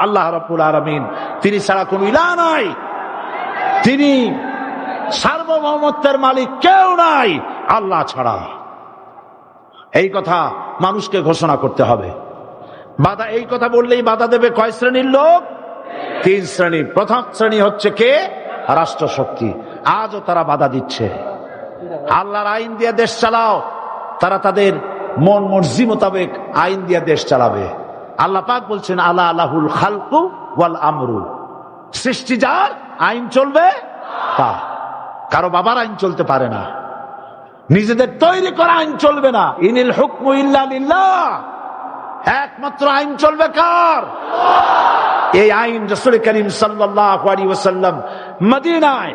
আল্লাহ রব্বুল আলমিন। তিনি ছাড়া কোন ইলা নাই। তিনি সার্বভৌমত্বের মালিক কেউ নাই। আল্লাহ ছাড়া। এই কথা মানুষকে ঘোষণা করতে হবে। বাধা, এই কথা বললেই বাধা দেবে কয় শ্রেণির লোক? তিন শ্রেণি প্রথম শ্রেণি হচ্ছে কে? রাষ্ট্র শক্তি আজও তারা বাধা দিচ্ছে। আল্লাহর আইন দিয়ে দেশ চালাও। তারা তাদের মন মর্জি মোতাবেক আইন দিয়ে দেশ চালাবে। আল্লাহ পাক বলছেন আল্লাহ আল্লাহুল খালকু ওয়াল আমরু। সৃষ্টি যার আইন চলবে তা কারও বাবার আইন চলতে পারে না। নিজেদের তৈরি করা আইন চলবে না। ইনিল হুকমু ইল্লা লিল্লাহ। একমাত্র আইন চলবে কার? এই আইন রসুল করিম সাল্লাম মদিনায়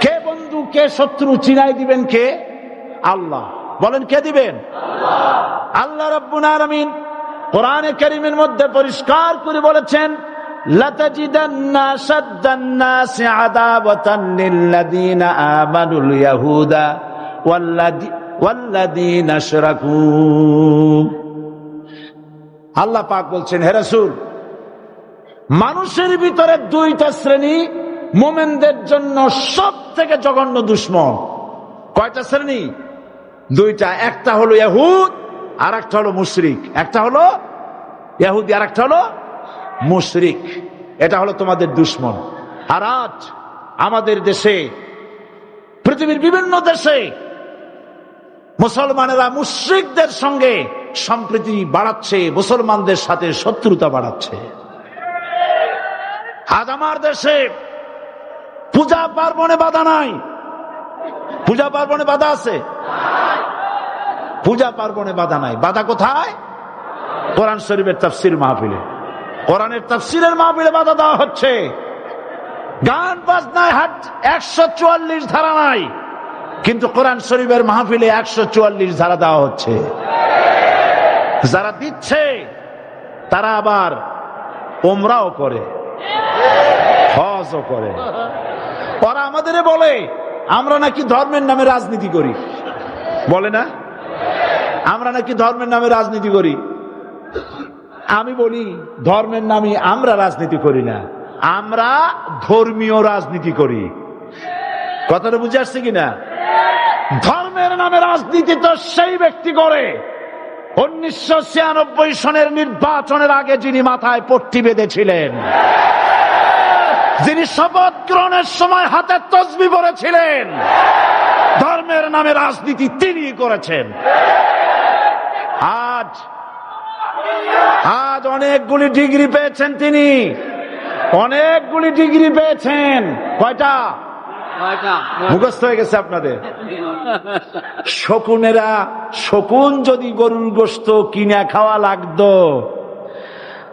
কে বন্ধু কে শত্রু চিনাই দিবেন কে? আল্লাহ। বলেন কে দিবেন? আল্লাহ। রবিন কোরআনে করিমের মধ্যে পরিষ্কার করে বলেছেন আল্লাহ পাক বলছেন হেরাসুল মানুষের ভিতরে দুইটা শ্রেণি মোমেনদের জন্য সব থেকে জঘন্য দুশ্মন। কয়টা শ্রেণি? দুইটা। একটা হলো ইয়াহুদ আর একটা হলো মুশরিক। একটা হলো ইয়াহুদি আর একটা হলো মুশরিক। এটা হলো তোমাদের দুশ্মন। আর আজ আমাদের দেশে, পৃথিবীর বিভিন্ন দেশে মুসলমানেরা মুশ্রিকদের সঙ্গে সম্প্রীতি বাড়াচ্ছে, মুসলমানদের সাথে শত্রুতা বাড়াচ্ছে। আজ আমার দেশে পূজা পার্বণে বাধা নাই। পূজা পার্বণে বাধা আছে? পূজা পার্বণে বাধা নাই। বাধা কোথায়? কোরআন শরীফের তাফসির মাহফিলে। কোরআনের তাফসিরের মাহফিলে বাধা দেওয়া হচ্ছে। গান বাজনায় হাট একশো চুয়াল্লিশ ধারা নাই। কিন্তু কোরআন শরীফের মাহফিলে একশো চুয়াল্লিশ ধারা দেওয়া হচ্ছে। যারা দিচ্ছে, তারা আবার ওমরাও করে, হজও করে। ওরা আমাদের বলে, আমরা নাকি ধর্মের নামে রাজনীতি করি। বলে না? আমরা নাকি ধর্মের নামে রাজনীতি করি। আমি বলি, ধর্মের নামে আমরা রাজনীতি করি না, আমরা ধর্মীয় রাজনীতি করি। কথাটা বুঝে আসছে কিনা? ধর্মের নামে রাজনীতি তো সেই ব্যক্তি করে। উনিশশো ছিয়ানব্বই সনের নির্বাচনের আগে যিনি মাথায় পট্টি বেঁধেছিলেন যিনি শপথ গ্রহণের সময় হাতে তসবি পড়েছিলেন ধর্মের নামে রাজনীতি তিনি করেছেন। আজ আজ অনেকগুলি ডিগ্রি পেয়েছেন তিনি। অনেকগুলি ডিগ্রি পেয়েছেন। কয়টা? মুখস্থ হয়ে গেছে আপনাদের। শকুনেরা শকুন যদি গরুর গোস্ত কিনে খাওয়া লাগতো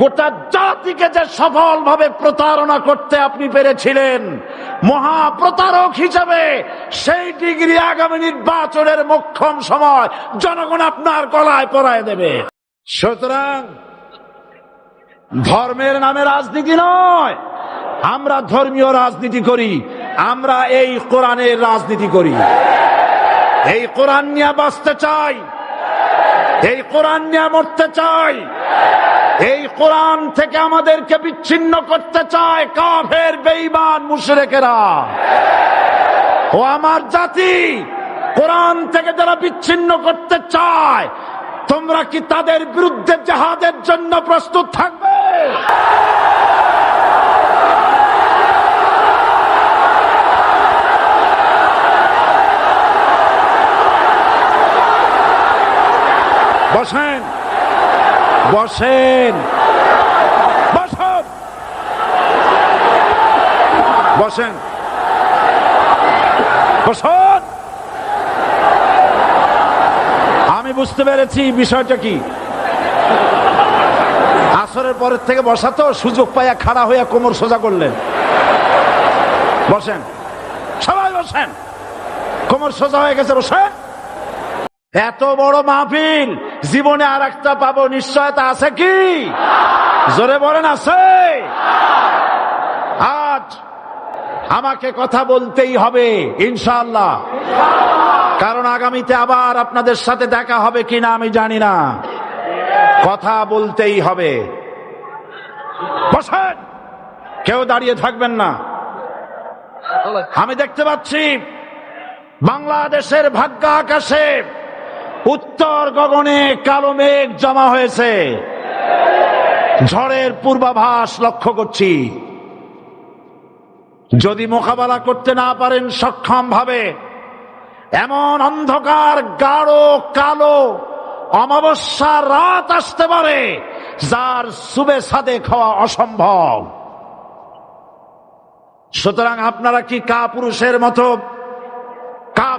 গোটা জাতিকে যে সফল ভাবে প্রতারণা করতে আপনি পেরেছিলেন মহা প্রতারক হিসাবে সেই ডিগ্রি আগামী নির্বাচনের মক্ষম সময় জনগণ আপনার গলায় পরায় দেবে। সুতরাং ধর্মের নামে রাজনীতি নয়, আমরা ধর্মীয় রাজনীতি করি, আমরা এই কোরআনের রাজনীতি করি। এই কোরআন নিয়ে বাঁচতে চাই এই কোরআন নিয়ে মরতে চাই। এই কোরআন থেকে আমাদেরকে বিচ্ছিন্ন করতে চায় কাফের বেইমান মুশরেকেরা। ও আমার জাতি, কোরআন থেকে যারা বিচ্ছিন্ন করতে চায়, তোমরা কি তাদের বিরুদ্ধে জাহাদের জন্য প্রস্তুত থাকবে? বসেন। বসুন। বসেন। বসুন। আমি বুঝতে পেরেছি বিষয়টা কি। আসরের পরের থেকে বসা তো সুযোগ পাইয়া খাড়া হইয়া কোমর সোজা করলেন। বসেন। সবাই বসেন। কোমর সোজা হয়ে গেছে, বসেন। এত বড় মাহফিল। জীবনে আর একটা পাবো নিশ্চয়তা আছে কি? জোরে বলেন, আছে। আজ আমাকে কথা বলতেই হবে ইনশাল্লাহ কারণ আগামীতে আবার আপনাদের সাথে দেখা হবে কিনা আমি জানি না। কথা বলতেই হবে। বসেন। কেউ দাঁড়িয়ে থাকবেন না। আমি দেখতে পাচ্ছি বাংলাদেশের ভাগ্য আকাশে উত্তর গগনে কালো মেঘ জমা হয়েছে। ঝড়ের পূর্বাভাস লক্ষ্য করছি। যদি মোকাবেলা করতে না পারেন সক্ষম ভাবে এমন অন্ধকার, গাঢ়, কালো অমাবস্যার রাত আসতে পারে, যার সুবে সাদে খাওয়া অসম্ভব। সুতরাং আপনারা কি কা পুরুষের মতো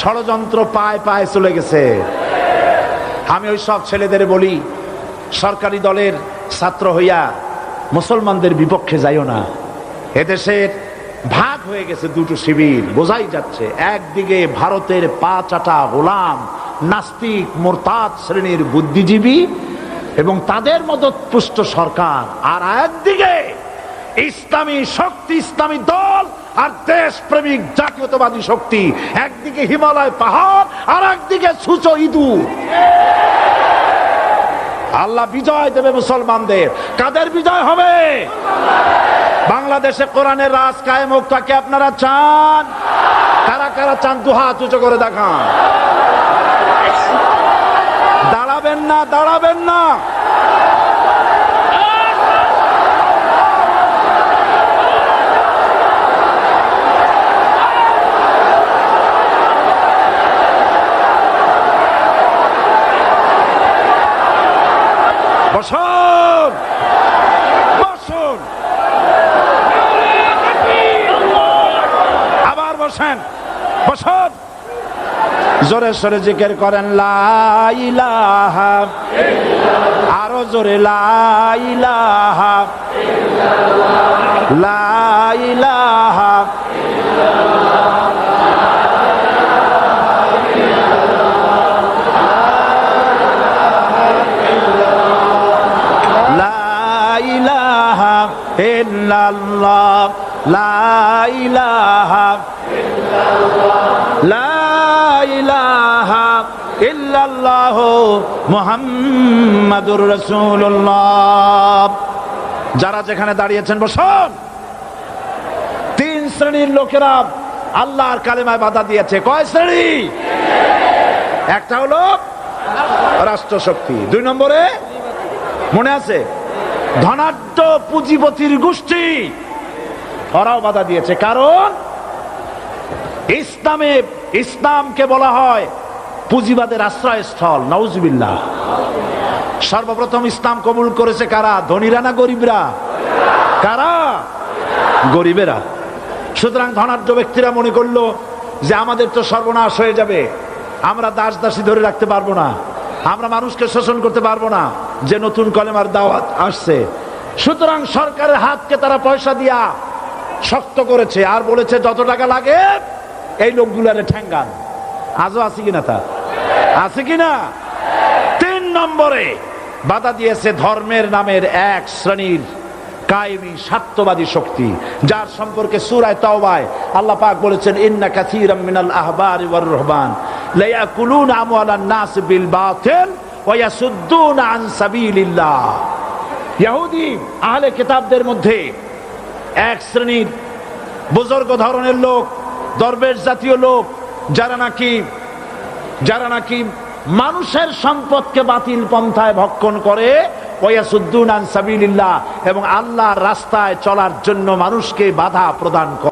ষড়যন্ত্র পায় পায় চলে গেছে। আমি ওই সব ছেলেদের বলি, সরকারি দলের ছাত্র হইয়া মুসলমানদের বিপক্ষে যাইও না। এদেশের ভাগ হয়ে গেছে দুটো শিবির, বোঝাই যাচ্ছে। একদিকে ভারতের পা চাটা গোলাম, নাস্তিক, মোরতাদ শ্রেণির বুদ্ধিজীবী এবং তাদের মদত পুষ্ট সরকার, আর একদিকে ইসলামী শক্তি, ইসলামী দল আর দেশ প্রেমিক জাতীয়তাবাদী শক্তি, একদিকে হিমালয় পাহাড় আর একদিকে সুচো ইঁদুর। আল্লাহ বিজয় দেবে মুসলমানদের। কাদের বিজয় হবে? বাংলাদেশে কোরআনের রাজ কায়েম হোক তাকে আপনারা চান? কারা কারা চান, দু হাত উঁচু করে দেখান। দাঁড়াবেন না দাঁড়াবেন না। বসুন। বসুন। আবার বসেন। বসুন। জোরে সরে জিকের করেন লাইলাহা আরও জোরে লাইলাহা লাইলাহা যারা যেখানে দাঁড়িয়েছেন, বসুন। তিন শ্রেণির লোকেরা আল্লাহর কালেমায় বাধা দিয়েছে। কয় শ্রেণি? একটা হলো রাষ্ট্রশক্তি, দুই নম্বরে মনে আছে? ধনাঢ্য পুঁজিপতির গোষ্ঠী। ওরাও বাধা দিয়েছে। কারণ ইসলামে, ইসলামকে বলা হয় পুঁজিবাদের আশ্রয়স্থল নওজবিল্লাহ সর্বপ্রথম ইসলাম কবুল করেছে কারা? ধনীরা না গরিবরা? কারা? গরিবেরা। সুতরাং ধনাঢ্য ব্যক্তিরা মনে করল যে আমাদের তো সর্বনাশ হয়ে যাবে। আমরা দাস দাসী ধরে রাখতে পারব না। আমরা মানুষকে শোষণ করতে পারব না। যে নতুন কলেমার দাওয়াত আসছে। সুতরাং সরকারের হাতকে তারা পয়সা দিয়া শক্ত করেছে আর বলেছে, যত টাকা লাগে, এই লোকগুলারে ঠ্যাঙ্গান আজও আছে কিনা তা? আছে কিনা? তিন নম্বরে বাধা দিয়েছে ধর্মের নামের এক শ্রেণির কায়েমি স্বার্থবাদী শক্তি, যার সম্পর্কে সূরায় তাওবায় আল্লাহ পাক বলেছেন, ইন্না কাসীরাম মিনাল আহবারি ওয়ার রুহবান লা ইয়াকুলুনা আমওয়ালান নাস বিল বাতিল। ইহুদি আহলে কিতাবদের মধ্যে এক শ্রেণির বুজুর্গ ধরনের লোক, দরবেশ জাতীয় লোক, যারা নাকি যারা নাকি মানুষের সম্পদকে বাতিল পন্থায় ভক্ষণ করে ওয়াসুদ্দুন আন সাবিলিল্লাহ, এবং আল্লাহর রাস্তায় চলার জন্য মানুষকে বাধা প্রদান করে।